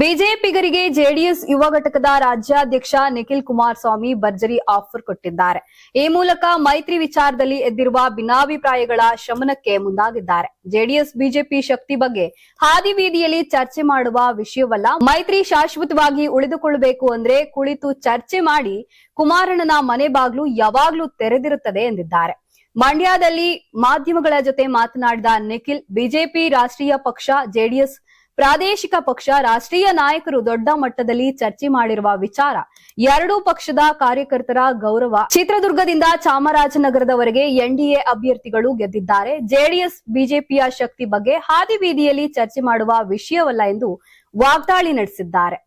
ಬಿಜೆಪಿಗರಿಗೆ JDS ಯುವ ಘಟಕದ ರಾಜ್ಯಾಧ್ಯಕ್ಷ ನಿಖಿಲ್ ಕುಮಾರಸ್ವಾಮಿ ಭರ್ಜರಿ ಆಫರ್ ಕೊಟ್ಟಿದ್ದಾರೆ. ಈ ಮೂಲಕ ಮೈತ್ರಿ ವಿಚಾರದಲ್ಲಿ ಎದ್ದಿರುವ ಭಿನ್ನಾಭಿಪ್ರಾಯಗಳ ಶಮನಕ್ಕೆ ಮುಂದಾಗಿದ್ದಾರೆ. ಜೆಡಿಎಸ್, ಬಿಜೆಪಿ ಶಕ್ತಿ ಬಗ್ಗೆ ಹಾದಿ ಬೀದಿಯಲ್ಲಿ ಚರ್ಚೆ ಮಾಡುವ ವಿಷಯವಲ್ಲ. ಮೈತ್ರಿ ಶಾಶ್ವತವಾಗಿ ಉಳಿದುಕೊಳ್ಳಬೇಕು ಅಂದ್ರೆ ಕುಳಿತು ಚರ್ಚೆ ಮಾಡಿ ಕುಮಾರಣ್ಣನ ಮನೆ ಬಾಗ್ಲು ಯಾವಾಗ್ಲೂ ತೆರೆದಿರುತ್ತದೆ ಎಂದಿದ್ದಾರೆ. ಮಂಡ್ಯದಲ್ಲಿ ಮಾಧ್ಯಮಗಳ ಜೊತೆ ಮಾತನಾಡಿದ ನಿಖಿಲ್, ಬಿಜೆಪಿ ರಾಷ್ಟ್ರೀಯ ಪಕ್ಷ ಜೆಡಿಎಸ್ ಪ್ರಾದೇಶಿಕ ಪಕ್ಷ, ರಾಷ್ಟ್ರೀಯ ನಾಯಕರು ದೊಡ್ಡ ಮಟ್ಟದಲ್ಲಿ ಚರ್ಚೆ ಮಾಡಿರುವ ವಿಚಾರ. ಎರಡೂ ಪಕ್ಷದ ಕಾರ್ಯಕರ್ತರ ಗೌರವ. ಚಿತ್ರದುರ್ಗದಿಂದ ಚಾಮರಾಜನಗರದವರೆಗೆ ಎನ್ಡಿಎ ಅಭ್ಯರ್ಥಿಗಳು ಗೆದ್ದಿದ್ದಾರೆ. ಜೆಡಿಎಸ್, ಬಿಜೆಪಿಯ ಶಕ್ತಿ ಬಗ್ಗೆ ಹಾದಿ ಬೀದಿಯಲ್ಲಿ ಚರ್ಚೆ ಮಾಡುವ ವಿಷಯವಲ್ಲ ಎಂದು ವಾಗ್ದಾಳಿ ನಡೆಸಿದ್ದಾರೆ.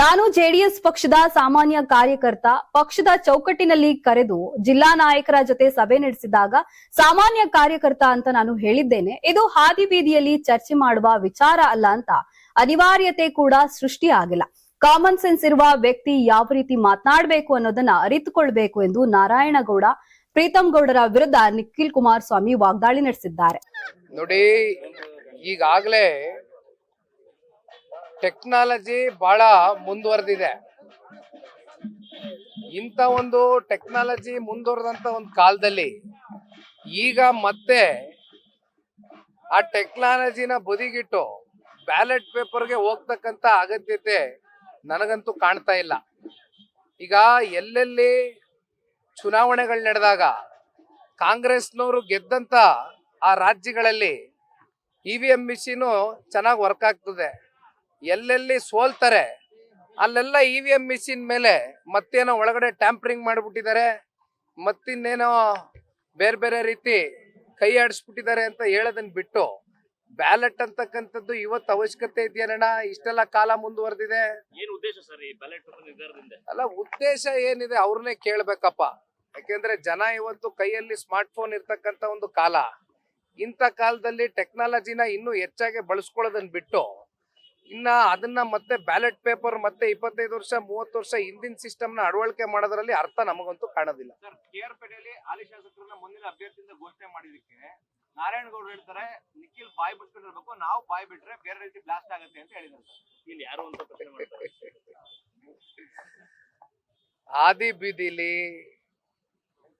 ನಾನು ಜೆಡಿಎಸ್ ಪಕ್ಷದ ಸಾಮಾನ್ಯ ಕಾರ್ಯಕರ್ತ, ಪಕ್ಷದ ಚೌಕಟ್ಟಿನಲ್ಲಿ ಕರೆದು ಜಿಲ್ಲಾ ನಾಯಕರ ಜೊತೆ ಸಭೆ ನಡೆಸಿದಾಗ ಸಾಮಾನ್ಯ ಕಾರ್ಯಕರ್ತ ಅಂತ ನಾನು ಹೇಳಿದ್ದೇನೆ. ಇದು ಹಾದಿ ಬೀದಿಯಲ್ಲಿ ಚರ್ಚೆ ಮಾಡುವ ವಿಚಾರ ಅಲ್ಲ ಅಂತ ಅನಿವಾರ್ಯತೆ ಕೂಡ ಸೃಷ್ಟಿಯಾಗಿಲ್ಲ ಕಾಮನ್ ಸೆನ್ಸ್ ಇರುವ ವ್ಯಕ್ತಿ ಯಾವ ರೀತಿ ಮಾತನಾಡಬೇಕು ಅನ್ನೋದನ್ನ ಅರಿತುಕೊಳ್ಬೇಕು ಎಂದು ನಾರಾಯಣಗೌಡ ಪ್ರೀತಂ ಗೌಡರ ವಿರುದ್ಧ ನಿಖಿಲ್ ಕುಮಾರಸ್ವಾಮಿ ವಾಗ್ದಾಳಿ ನಡೆಸಿದ್ದಾರೆ. ನೋಡಿ, ಈಗಾಗಲೇ ಟೆಕ್ನಾಲಜಿ ಬಹಳ ಮುಂದುವರೆದಿದೆ. ಇಂಥ ಒಂದು ಟೆಕ್ನಾಲಜಿ ಮುಂದುವರೆದಂತ ಒಂದು ಕಾಲದಲ್ಲಿ ಈಗ ಮತ್ತೆ ಆ ಟೆಕ್ನಾಲಜಿನ ಬದಿಗಿಟ್ಟು ಬ್ಯಾಲೆಟ್ ಪೇಪರ್ಗೆ ಹೋಗ್ತಕ್ಕಂಥ ಅಗತ್ಯತೆ ನನಗಂತೂ ಕಾಣ್ತಾ ಇಲ್ಲ. ಈಗ ಎಲ್ಲೆಲ್ಲಿ ಚುನಾವಣೆಗಳು ನಡೆದಾಗ ಕಾಂಗ್ರೆಸ್ನವರು ಗೆದ್ದಂತ ಆ ರಾಜ್ಯಗಳಲ್ಲಿ ಇ ವಿ ಎಂ ಮಿಷಿನು ಚೆನ್ನಾಗಿ ವರ್ಕ್ ಆಗ್ತದೆ. ಎಲ್ಲೆಲ್ಲಿ ಸೋಲ್ತಾರೆ ಅಲ್ಲೆಲ್ಲ ಇ ವಿ ಎಂ ಮಿಷಿನ್ ಮೇಲೆ ಮತ್ತೇನೋ ಒಳಗಡೆ ಟ್ಯಾಂಪರಿಂಗ್ ಮಾಡಿಬಿಟ್ಟಿದ್ದಾರೆ ಮತ್ತಿನ್ನೇನೋ ಬೇರೆ ಬೇರೆ ರೀತಿ ಕೈ ಆಡಿಸ್ಬಿಟ್ಟಿದ್ದಾರೆ ಅಂತ ಹೇಳೋದನ್ನ ಬಿಟ್ಟು ಬ್ಯಾಲೆಟ್ ಅಂತಕ್ಕಂಥದ್ದು ಇವತ್ತು ಅವಶ್ಯಕತೆ ಇದೆಯಣ್ಣ ಇಷ್ಟೆಲ್ಲ ಕಾಲ ಮುಂದುವರೆದಿದೆ. ಏನ್ ಉದ್ದೇಶ ಸರ್ ಈ ಬ್ಯಾಲೆಟ್ ಪೇಪರ್ ನಿರ್ಧಾರದಿಂದ? ಅಲ್ಲ ಉದ್ದೇಶ ಏನಿದೆ ಅವ್ರನ್ನೇ ಕೇಳ್ಬೇಕಪ್ಪ. ಯಾಕೆಂದ್ರೆ ಜನ ಇವತ್ತು ಕೈಯಲ್ಲಿ ಸ್ಮಾರ್ಟ್ ಫೋನ್ ಇರ್ತಕ್ಕಂಥ ಒಂದು ಕಾಲ. ಇಂಥ ಕಾಲದಲ್ಲಿ ಟೆಕ್ನಾಲಜಿನ ಇನ್ನೂ ಹೆಚ್ಚಾಗಿ ಬಳಸ್ಕೊಳ್ಳೋದನ್ನ ಬಿಟ್ಟು ಇನ್ನ ಅದನ್ನ ಮತ್ತೆ ಬ್ಯಾಲೆಟ್ ಪೇಪರ್ ಮತ್ತೆ ಇಪ್ಪತ್ತೈದು ವರ್ಷ ಮೂವತ್ತು ವರ್ಷ ಹಿಂದಿನ ಸಿಸ್ಟಮ್ನ ಅಳವಡಿಕೆ ಮಾಡೋದ್ರಲ್ಲಿ ಅರ್ಥ ನಮಗಂತೂ ಕಾಣೋದಿಲ್ಲ. ಸರ್ ಕೆ ಆರ್ ಪೇಟೆಯಲ್ಲಿ ಹಾಲಿ ಶಾಸಕರನ್ನ ಮುಂದಿನ ಅಭ್ಯರ್ಥಿಯಿಂದ ಘೋಷಣೆ ಮಾಡಿದಕ್ಕೆ ನಾರಾಯಣಗೌಡರು ಹೇಳ್ತಾರೆ ನಿಖಿಲ್ ಬಾಯ್ ಬಿಟ್ಕೊಂಡಿರ್ಬೇಕು ನಾವು ಬಾಯ್ ಬಿಟ್ರೆ ಬೇರೆ ರೀತಿ ಬ್ಲಾಸ್ಟ್ ಆಗುತ್ತೆ ಅಂತ ಹೇಳಿದ್ರು ಸರ್. ಇಲ್ಲಿ ಯಾರು ಅಂತ ಪ್ರಶ್ನೆ ಮಾಡ್ತಾರೆ? ಆದಿ ಬೀದಿಲಿ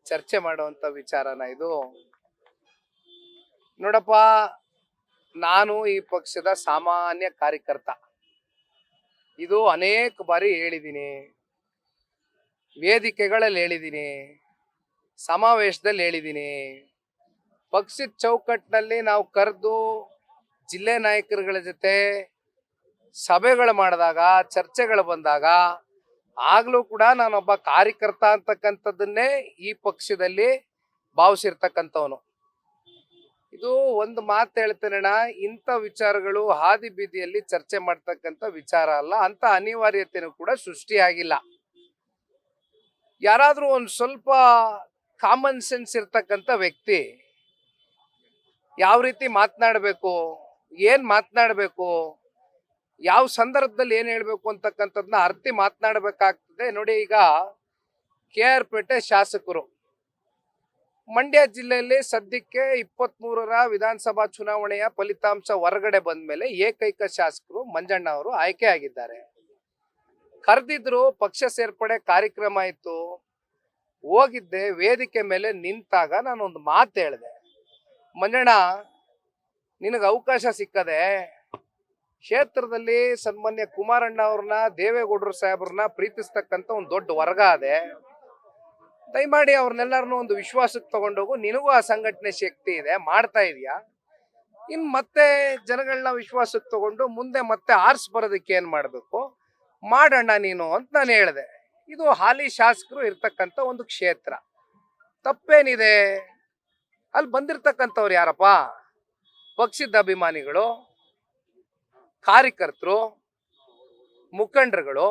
ಚರ್ಚೆ ಮಾಡುವಂತ ವಿಚಾರನ ಇದು. ನೋಡಪ್ಪ ನಾನು ಈ ಪಕ್ಷದ ಸಾಮಾನ್ಯ ಕಾರ್ಯಕರ್ತ. ಇದು ಅನೇಕ ಬಾರಿ ಹೇಳಿದ್ದೀನಿ. ವೇದಿಕೆಗಳಲ್ಲಿ ಹೇಳಿದ್ದೀನಿ. ಸಮಾವೇಶದಲ್ಲಿ ಹೇಳಿದ್ದೀನಿ. ಪಕ್ಷದ ಚೌಕಟ್ಟಿನಲ್ಲಿ ನಾವು ಕರೆದು ಜಿಲ್ಲೆ ನಾಯಕರುಗಳ ಜೊತೆ ಸಭೆಗಳು ಮಾಡಿದಾಗ, ಚರ್ಚೆಗಳು ಬಂದಾಗ, ಆಗಲೂ ಕೂಡ ನಾನೊಬ್ಬ ಕಾರ್ಯಕರ್ತ ಅಂತಕ್ಕಂಥದ್ದನ್ನೇ ಈ ಪಕ್ಷದಲ್ಲಿ ಭಾವಿಸಿರ್ತಕ್ಕಂಥವನು. ಇದು ಒಂದು ಮಾತು ಹೇಳ್ತೇನಣ್ಣ, ಇಂಥ ವಿಚಾರಗಳು ಹಾದಿ ಬೀದಿಯಲ್ಲಿ ಚರ್ಚೆ ಮಾಡ್ತಕ್ಕಂಥ ವಿಚಾರ ಅಲ್ಲ. ಅಂತ ಅನಿವಾರ್ಯತೆನೂ ಕೂಡ ಸೃಷ್ಟಿಯಾಗಿಲ್ಲ ಯಾರಾದ್ರೂ ಒಂದು ಸ್ವಲ್ಪ ಕಾಮನ್ ಸೆನ್ಸ್ ಇರ್ತಕ್ಕಂಥ ವ್ಯಕ್ತಿ ಯಾವ ರೀತಿ ಮಾತನಾಡಬೇಕು, ಏನ್ ಮಾತನಾಡಬೇಕು, ಯಾವ ಸಂದರ್ಭದಲ್ಲಿ ಏನ್ ಹೇಳ್ಬೇಕು ಅಂತಕ್ಕಂಥದ್ನ ಅರ್ತಿ ಮಾತನಾಡಬೇಕಾಗ್ತದೆ. ನೋಡಿ ಈಗ ಕೆ ಆರ್ ಪೇಟೆ ಶಾಸಕರು. ಮಂಡ್ಯ ಜಿಲ್ಲೆಯಲ್ಲಿ ಸದ್ಯಕ್ಕೆ ಇಪ್ಪತ್ತ್ ಮೂರರ ವಿಧಾನಸಭಾ ಚುನಾವಣೆಯ ಫಲಿತಾಂಶ ಹೊರಗಡೆ ಬಂದ ಮೇಲೆ ಏಕೈಕ ಶಾಸಕರು ಮಂಜಣ್ಣ ಅವರು ಆಯ್ಕೆಯಾಗಿದ್ದಾರೆ. ಕರೆದಿದ್ರು ಪಕ್ಷ ಸೇರ್ಪಡೆ ಕಾರ್ಯಕ್ರಮ ಇತ್ತು. ಹೋಗಿದ್ದೆ, ವೇದಿಕೆ ಮೇಲೆ ನಿಂತಾಗ ನಾನು ಒಂದು ಮಾತು ಹೇಳಿದೆ. ಮಂಜಣ್ಣ, ನಿನಗೆ ಅವಕಾಶ ಸಿಕ್ಕದೆ. ಕ್ಷೇತ್ರದಲ್ಲಿ ಸನ್ಮಾನ್ಯ ಕುಮಾರಣ್ಣ ಅವ್ರನ್ನ, ದೇವೇಗೌಡರು ಸಾಹೇಬ್ರನ್ನ ಪ್ರೀತಿಸ್ತಕ್ಕಂಥ ಒಂದು ದೊಡ್ಡ ವರ್ಗ ಅದೆ ದಯಮಾಡಿ ಅವ್ರನ್ನೆಲ್ಲರನ್ನೂ ಒಂದು ವಿಶ್ವಾಸಕ್ಕೆ ತಗೊಂಡೋಗು. ನಿನಗೂ ಆ ಸಂಘಟನೆ ಶಕ್ತಿ ಇದೆ. ಮಾಡ್ತಾ ಇದೆಯಾ? ಇನ್ ಮತ್ತೆ ಜನಗಳನ್ನ ವಿಶ್ವಾಸಕ್ಕೆ ತಗೊಂಡು ಮುಂದೆ ಮತ್ತೆ ಆರ್ಸ್ ಬರೋದಕ್ಕೆ ಏನ್ ಮಾಡಬೇಕು? ಮಾಡೋಣ ನೀನು ಅಂತ ನಾನು ಹೇಳಿದೆ. ಇದು ಹಾಲಿ ಶಾಸಕರು ಇರ್ತಕ್ಕಂಥ ಒಂದು ಕ್ಷೇತ್ರ. ತಪ್ಪೇನಿದೆ? ಅಲ್ಲಿ ಬಂದಿರ್ತಕ್ಕಂಥವ್ರು ಯಾರಪ್ಪ? ಪಕ್ಷದ ಅಭಿಮಾನಿಗಳು, ಕಾರ್ಯಕರ್ತರು, ಮುಖಂಡರುಗಳು,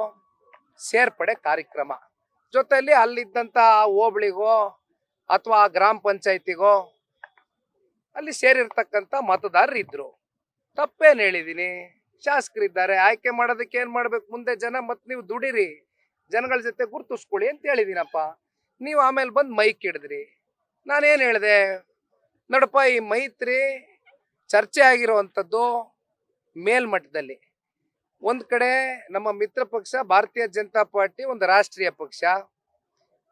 ಸೇರ್ಪಡೆ ಕಾರ್ಯಕ್ರಮ. ಜೊತೆಯಲ್ಲಿ ಅಲ್ಲಿದ್ದಂಥ ಹೋಬಳಿಗೋ ಅಥವಾ ಗ್ರಾಮ ಪಂಚಾಯತಿಗೋ ಅಲ್ಲಿ ಸೇರಿರ್ತಕ್ಕಂಥ ಮತದಾರರು ಇದ್ರು. ತಪ್ಪೇನು ಹೇಳಿದೀನಿ? ಶಾಸಕರಿದ್ದಾರೆ ಆಯ್ಕೆ ಮಾಡೋದಕ್ಕೆ ಏನು ಮಾಡ್ಬೇಕು? ಮುಂದೆ ಜನ ಮತ್ತೆ ನೀವು ದುಡಿರಿ, ಜನಗಳ ಜೊತೆ ಗುರುತಿಸ್ಕೊಳ್ಳಿ ಅಂತ ಹೇಳಿದ್ದೀನಪ್ಪ ನೀವು ಆಮೇಲೆ ಬಂದು ಮೈಕ್ ಹಿಡಿದ್ರಿ. ನಾನೇನು ಹೇಳಿದೆ? ನೋಡಪ್ಪ, ಈ ಮೈತ್ರಿ ಚರ್ಚೆ ಆಗಿರುವಂಥದ್ದು ಮೇಲ್ಮಟ್ಟದಲ್ಲಿ. ಒಂದ್ ಕಡೆ ನಮ್ಮ ಮಿತ್ರ ಪಕ್ಷ, ಭಾರತೀಯ ಜನತಾ ಪಾರ್ಟಿ, ಒಂದು ರಾಷ್ಟ್ರೀಯ ಪಕ್ಷ.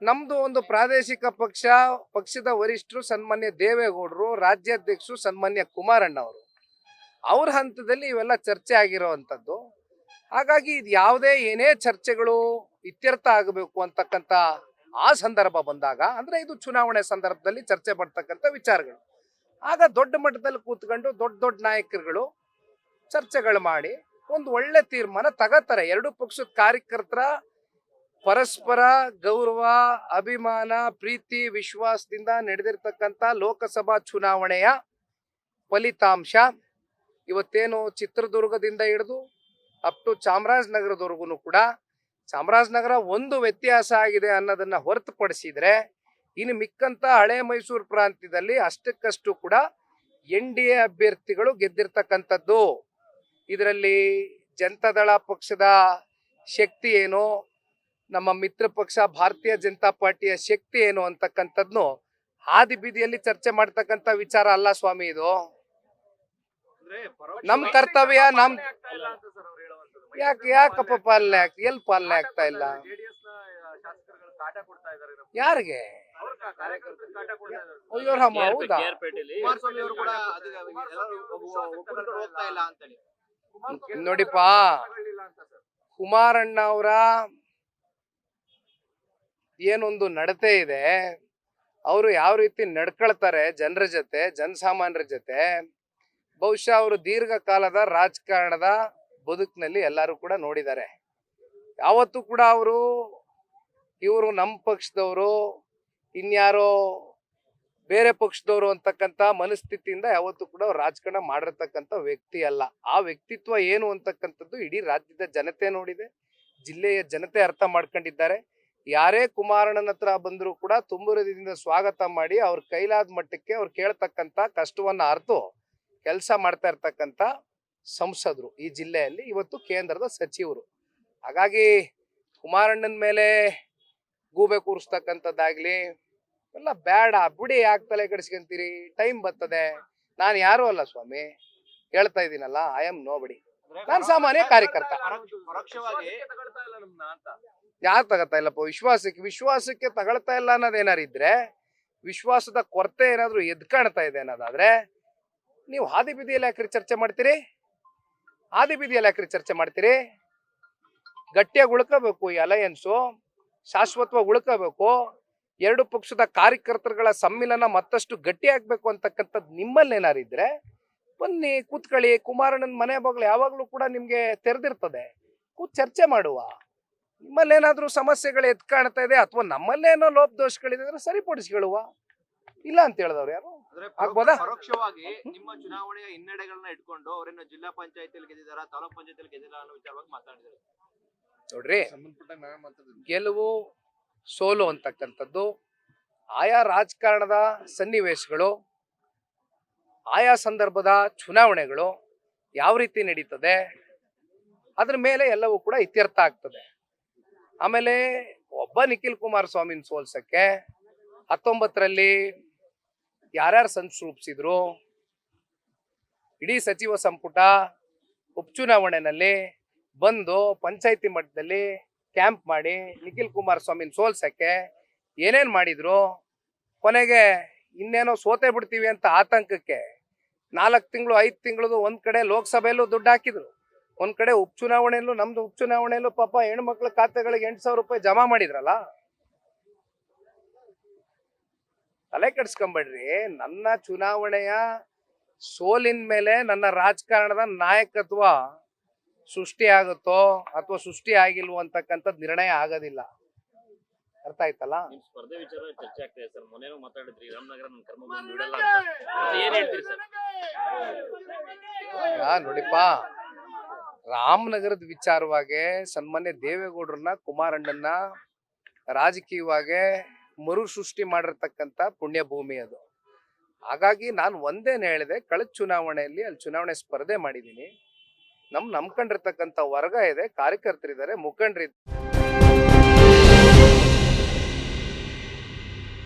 ನಮ್ದು ಒಂದು ಪ್ರಾದೇಶಿಕ ಪಕ್ಷ, ಪಕ್ಷದ ವರಿಷ್ಠರು ಸನ್ಮಾನ್ಯ ದೇವೇಗೌಡರು, ರಾಜ್ಯಾಧ್ಯಕ್ಷರು ಸನ್ಮಾನ್ಯ ಕುಮಾರಣ್ಣ ಅವರು ಅವ್ರ ಹಂತದಲ್ಲಿ ಇವೆಲ್ಲ ಚರ್ಚೆ ಆಗಿರೋವಂಥದ್ದು. ಹಾಗಾಗಿ ಇದು ಯಾವುದೇ ಏನೇ ಚರ್ಚೆಗಳು ಇತ್ಯರ್ಥ ಆಗಬೇಕು ಅಂತಕ್ಕಂಥ ಆ ಸಂದರ್ಭ ಬಂದಾಗ, ಅಂದ್ರೆ ಇದು ಚುನಾವಣೆ ಸಂದರ್ಭದಲ್ಲಿ ಚರ್ಚೆ ಮಾಡ್ತಕ್ಕಂಥ ವಿಚಾರಗಳು. ಆಗ ದೊಡ್ಡ ಮಟ್ಟದಲ್ಲಿ ಕೂತ್ಕೊಂಡು ದೊಡ್ಡ ದೊಡ್ಡ ನಾಯಕರುಗಳು ಚರ್ಚೆಗಳು ಮಾಡಿ ಒಂದು ಒಳ್ಳೆ ತೀರ್ಮಾನ ತಗೋತಾರೆ. ಎರಡು ಪಕ್ಷದ ಕಾರ್ಯಕರ್ತರ ಪರಸ್ಪರ ಗೌರವ, ಅಭಿಮಾನ, ಪ್ರೀತಿ, ವಿಶ್ವಾಸದಿಂದ ನಡೆದಿರ್ತಕ್ಕಂಥ ಲೋಕಸಭಾ ಚುನಾವಣೆಯ ಫಲಿತಾಂಶ ಇವತ್ತೇನು ಚಿತ್ರದುರ್ಗದಿಂದ ಹಿಡಿದು ಅಪ್ ಟು ಚಾಮರಾಜನಗರದವರೆಗೂ ಕೂಡ ಚಾಮರಾಜನಗರ ಒಂದು ವ್ಯತ್ಯಾಸ ಆಗಿದೆ ಅನ್ನೋದನ್ನ ಹೊರತುಪಡಿಸಿದ್ರೆ ಇನ್ನು ಮಿಕ್ಕಂತ ಹಳೆ ಮೈಸೂರು ಪ್ರಾಂತ್ಯದಲ್ಲಿ ಅಷ್ಟಕ್ಕಷ್ಟು ಕೂಡ ಎನ್ ಡಿ ಎ ಅಭ್ಯರ್ಥಿಗಳು ಗೆದ್ದಿರ್ತಕ್ಕಂಥದ್ದು. ಇದರಲ್ಲಿ ಜನತಾದಳ ಪಕ್ಷದ ಶಕ್ತಿ ಏನು ನಮ್ಮ ಮಿತ್ರ ಪಕ್ಷ ಭಾರತೀಯ ಜನತಾ ಪಾರ್ಟಿಯ ಶಕ್ತಿ ಏನು ಅಂತಕ್ಕಂಥದ್ನು ಹಾದಿ ಬೀದಿಯಲ್ಲಿ ಚರ್ಚೆ ಮಾಡ್ತಕ್ಕಂಥ ವಿಚಾರ ಅಲ್ಲ ಸ್ವಾಮಿ ಇದು ನಮ್ ಕರ್ತವ್ಯ ನಮ್. ಯಾಕೆ ಯಾಕಪ್ಪ ಪಾಲನೆ ಆಗ್ತಾ ಎಲ್ಲಿ ಪಾಲನೆ ಆಗ್ತಾ ಇಲ್ಲ. ಯಾರಿಗೆ ಹೌದಾ ನೋಡಿಪ್ಪ. ಕುಮಾರಣ್ಣ ಅವರ ಏನೊಂದು ನಡತೆ ಇದೆ. ಅವರು ಯಾವ ರೀತಿ ನಡ್ಕೊಳ್ತಾರೆ ಜನರ ಜೊತೆ ಜನಸಾಮಾನ್ಯರ ಜೊತೆ ಬಹುಶಃ ಅವರು ದೀರ್ಘಕಾಲದ ರಾಜಕಾರಣದ ಬದುಕಿನಲ್ಲಿ ಎಲ್ಲರೂ ಕೂಡ ನೋಡಿದ್ದಾರೆ. ಯಾವತ್ತೂ ಕೂಡ ಅವರು ಇವರು ನಮ್ಮ ಪಕ್ಷದವರು ಇನ್ಯಾರೋ ಬೇರೆ ಪಕ್ಷದವರು ಅಂತಕ್ಕಂಥ ಮನಸ್ಥಿತಿಯಿಂದ ಯಾವತ್ತೂ ಕೂಡ ರಾಜಕಾರಣ ಮಾಡಿರ್ತಕ್ಕಂಥ ವ್ಯಕ್ತಿ ಅಲ್ಲ. ಆ ವ್ಯಕ್ತಿತ್ವ ಏನು ಅಂತಕ್ಕಂಥದ್ದು ಇಡೀ ರಾಜ್ಯದ ಜನತೆ ನೋಡಿದೆ. ಜಿಲ್ಲೆಯ ಜನತೆ ಅರ್ಥ ಮಾಡ್ಕೊಂಡಿದ್ದಾರೆ. ಯಾರೇ ಕುಮಾರಣ್ಣನ ಹತ್ರ ಬಂದರೂ ಕೂಡ ತುಂಬುರದಿಂದ ಸ್ವಾಗತ ಮಾಡಿ ಅವ್ರ ಕೈಲಾದ ಮಟ್ಟಕ್ಕೆ ಅವ್ರು ಕೇಳ್ತಕ್ಕಂಥ ಕಷ್ಟವನ್ನು ಅರ್ತು ಕೆಲಸ ಮಾಡ್ತಾ ಇರ್ತಕ್ಕಂಥ ಸಂಸದರು ಈ ಜಿಲ್ಲೆಯಲ್ಲಿ, ಇವತ್ತು ಕೇಂದ್ರದ ಸಚಿವರು. ಹಾಗಾಗಿ ಕುಮಾರಣ್ಣನ ಮೇಲೆ ಗೂಬೆ ಕೂರಿಸ್ತಕ್ಕಂಥದ್ದಾಗ್ಲಿ ಎಲ್ಲ ಬೇಡ ಬಿಡಿ ಯಾಕೆ ತಲೆ ಕೆಡಿಸ್ಕೊಂತೀರಿ? ಟೈಮ್ ಬರ್ತದೆ. ನಾನು ಯಾರು ಅಲ್ಲ ಸ್ವಾಮಿ. ಹೇಳ್ತಾ ಇದ್ದೀನಲ್ಲ ಐ ಆಮ್ ನೋ ಬಡಿ ನಾನ್ ಸಾಮಾನ್ಯ ಕಾರ್ಯಕರ್ತ. ಯಾರು ತಗೋತಾ ಇಲ್ಲಪ್ಪ? ವಿಶ್ವಾಸಕ್ಕೆ ವಿಶ್ವಾಸಕ್ಕೆ ತಗೊಳ್ತಾ ಇಲ್ಲ ಅನ್ನೋದೇನಾರು ಇದ್ರೆ ವಿಶ್ವಾಸದ ಕೊರತೆ ಏನಾದ್ರೂ ಎದ್ ಕಾಣ್ತಾ ಇದೆ ಅನ್ನೋದಾದ್ರೆ ನೀವು ಹಾದಿ ಬೀದಿಯಲ್ಲಿ ಯಾಕ್ರಿ ಚರ್ಚೆ ಮಾಡ್ತೀರಿ? ಹಾದಿ ಬೀದಿಯಲ್ಲಿ ಯಾಕ್ರಿ ಚರ್ಚೆ ಮಾಡ್ತೀರಿ? ಗಟ್ಟಿಯಾಗಿ ಉಳ್ಕೋಬೇಕು ಈ ಅಲಯನ್ಸು ಶಾಶ್ವತವಾಗಿ ಉಳ್ಕೋಬೇಕು. ಎರಡು ಪಕ್ಷದ ಕಾರ್ಯಕರ್ತರುಗಳ ಸಮ್ಮಿಲನ ಮತ್ತಷ್ಟು ಗಟ್ಟಿ ಆಗ್ಬೇಕು ಅಂತಕ್ಕಂಥದ್ದು ನಿಮ್ಮಲ್ಲಿ ಏನಾರು ಇದ್ರೆ ಬನ್ನಿ ಕೂತ್ಕೊಳ್ಳಿ. ಕುಮಾರಣ್ಣನ ಮನೆ ಬಾಗ್ಲು ಯಾವಾಗ್ಲೂ ಕೂಡ ನಿಮ್ಗೆ ತೆರೆದಿರ್ತದೆ. ಕೂತ್ ಚರ್ಚೆ ಮಾಡುವ. ನಿಮ್ಮಲ್ಲೇನಾದರೂ ಸಮಸ್ಯೆಗಳು ಎದ್ ಕಾಣ್ತಾ ಇದೆ ಅಥವಾ ನಮ್ಮಲ್ಲೇನೋ ಲೋಪದೋಷಗಳಿದೆ ಅಂದ್ರೆ ಸರಿಪಡಿಸ್ಕೊಳ್ಳುವ. ಇಲ್ಲ ಅಂತ ಹೇಳಿದವ್ರು ಯಾರು? ಆಗ್ಬೋದಾ? ಪರೋಕ್ಷವಾಗಿ ನಿಮ್ಮ ಚುನಾವಣೆಯ ಹಿನ್ನಡೆಗಳನ್ನ ಇಟ್ಕೊಂಡು ಅವರನ್ನ ಜಿಲ್ಲಾ ಪಂಚಾಯತಿಯಲ್ಲಿ ಗೆದ್ದಿದಾರ ತಾಲೂಕ್ ಪಂಚಾಯತಿಯಲ್ಲಿ ಗೆದ್ದಿಲ್ಲ ಅನ್ನೋ ವಿಚಾರವಾಗಿ ಮಾತಾಡಿದ್ರು ನೋಡ್ರಿ ಗೆಲುವು ಸೋಲು ಅಂತಕ್ಕಂಥದ್ದು. ಆಯಾ ರಾಜಕಾರಣದ ಸನ್ನಿವೇಶಗಳು, ಆಯಾ ಸಂದರ್ಭದ ಚುನಾವಣೆಗಳು ಯಾವ ರೀತಿ ನಡೀತದೆ, ಅದ್ರ ಮೇಲೆ ಎಲ್ಲವೂ ಕೂಡ ಇತ್ಯರ್ಥ ಆಗ್ತದೆ. ಆಮೇಲೆ ಒಬ್ಬ ನಿಖಿಲ್ ಕುಮಾರಸ್ವಾಮಿನ ಸೋಲ್ಸಕ್ಕೆ ಹತ್ತೊಂಬತ್ತರಲ್ಲಿ ಯಾರ್ಯಾರು ಸಂಚು ರೂಪಿಸಿದ್ರು, ಇಡೀ ಸಚಿವ ಸಂಪುಟ ಉಪಚುನಾವಣೆಯಲ್ಲಿ ಬಂದು ಪಂಚಾಯಿತಿ ಮಟ್ಟದಲ್ಲಿ ಕ್ಯಾಂಪ್ ಮಾಡಿ ನಿಖಿಲ್ ಕುಮಾರಸ್ವಾಮಿನ ಸೋಲ್ಸಕ್ಕೆ ಏನೇನು ಮಾಡಿದ್ರು? ಕೊನೆಗೆ ಇನ್ನೇನೋ ಸೋತೆ ಬಿಡ್ತೀವಿ ಅಂತ ಆತಂಕಕ್ಕೆ ನಾಲ್ಕು ತಿಂಗಳು, ಐದು ತಿಂಗಳದು ಒಂದು ಕಡೆ ಲೋಕಸಭೆಯಲ್ಲೂ ದುಡ್ಡು ಹಾಕಿದ್ರು. ಒಂದು ಕಡೆ ಉಪಚುನಾವಣೆಯಲ್ಲೂ ನಮ್ದು ಉಪಚುನಾವಣೆಯಲ್ಲೂ ಪಾಪ ಹೆಣ್ಮಕ್ಳ ಖಾತೆಗಳಿಗೆ ಎಂಟು ಸಾವಿರ ರೂಪಾಯಿ ಜಮಾ ಮಾಡಿದ್ರಲ್ಲ? ತಲೆ ಕೆಡ್ಸ್ಕೊಂಬೇಡ್ರಿ. ನನ್ನ ಚುನಾವಣೆಯ ಸೋಲಿನ ಮೇಲೆ ನನ್ನ ರಾಜಕಾರಣದ ನಾಯಕತ್ವ ಸೃಷ್ಟಿ ಆಗುತ್ತೋ ಅಥವಾ ಸೃಷ್ಟಿ ಆಗಿಲ್ವೋ ಅಂತಕ್ಕಂಥದ್ದು ನಿರ್ಣಯ ಆಗೋದಿಲ್ಲ. ಅರ್ಥ ಆಯ್ತಲ್ಲ? ಸ್ಪರ್ಧೆ ವಿಚಾರ ಚರ್ಚೆ ಆಗ್ತಾ ಇದೆ ಸರ್. ಮೊನ್ನೆ ಮಾತಾಡಿದ್ರಿ. ರಾಮನಗರ ನನ್ ಕರ್ಮ ಬಂದು ಬಿಡಲ್ಲ ಅಂತ. ಮತ್ತೆ ಏನ್ ಹೇಳ್ತೀರಿ ಸರ್? ಈಗ ನೋಡಿಪ್ಪ. ರಾಮನಗರದ ವಿಚಾರವಾಗಿ ಸನ್ಮಾನ್ಯ ದೇವೇಗೌಡರನ್ನ ಕುಮಾರಣ್ಣನ್ನ ರಾಜಕೀಯವಾಗಿ ಮರು ಸೃಷ್ಟಿ ಮಾಡಿರ್ತಕ್ಕಂಥ ಪುಣ್ಯ ಭೂಮಿ ಅದು. ಹಾಗಾಗಿ ನಾನು ಒಂದೇನು ಹೇಳಿದೆ ಕಳೆದ ಚುನಾವಣೆಯಲ್ಲಿ ಅಲ್ಲಿ ಚುನಾವಣೆ ಸ್ಪರ್ಧೆ ಮಾಡಿದ್ದೀನಿ. ನಮ್ ನಂಬ್ಕೊಂಡಿರ್ತಕ್ಕಂಥ ವರ್ಗ ಇದೆ ಕಾರ್ಯಕರ್ತರಿದ್ದಾರೆ ಮುಖಂಡರಿದ್ದಾರೆ.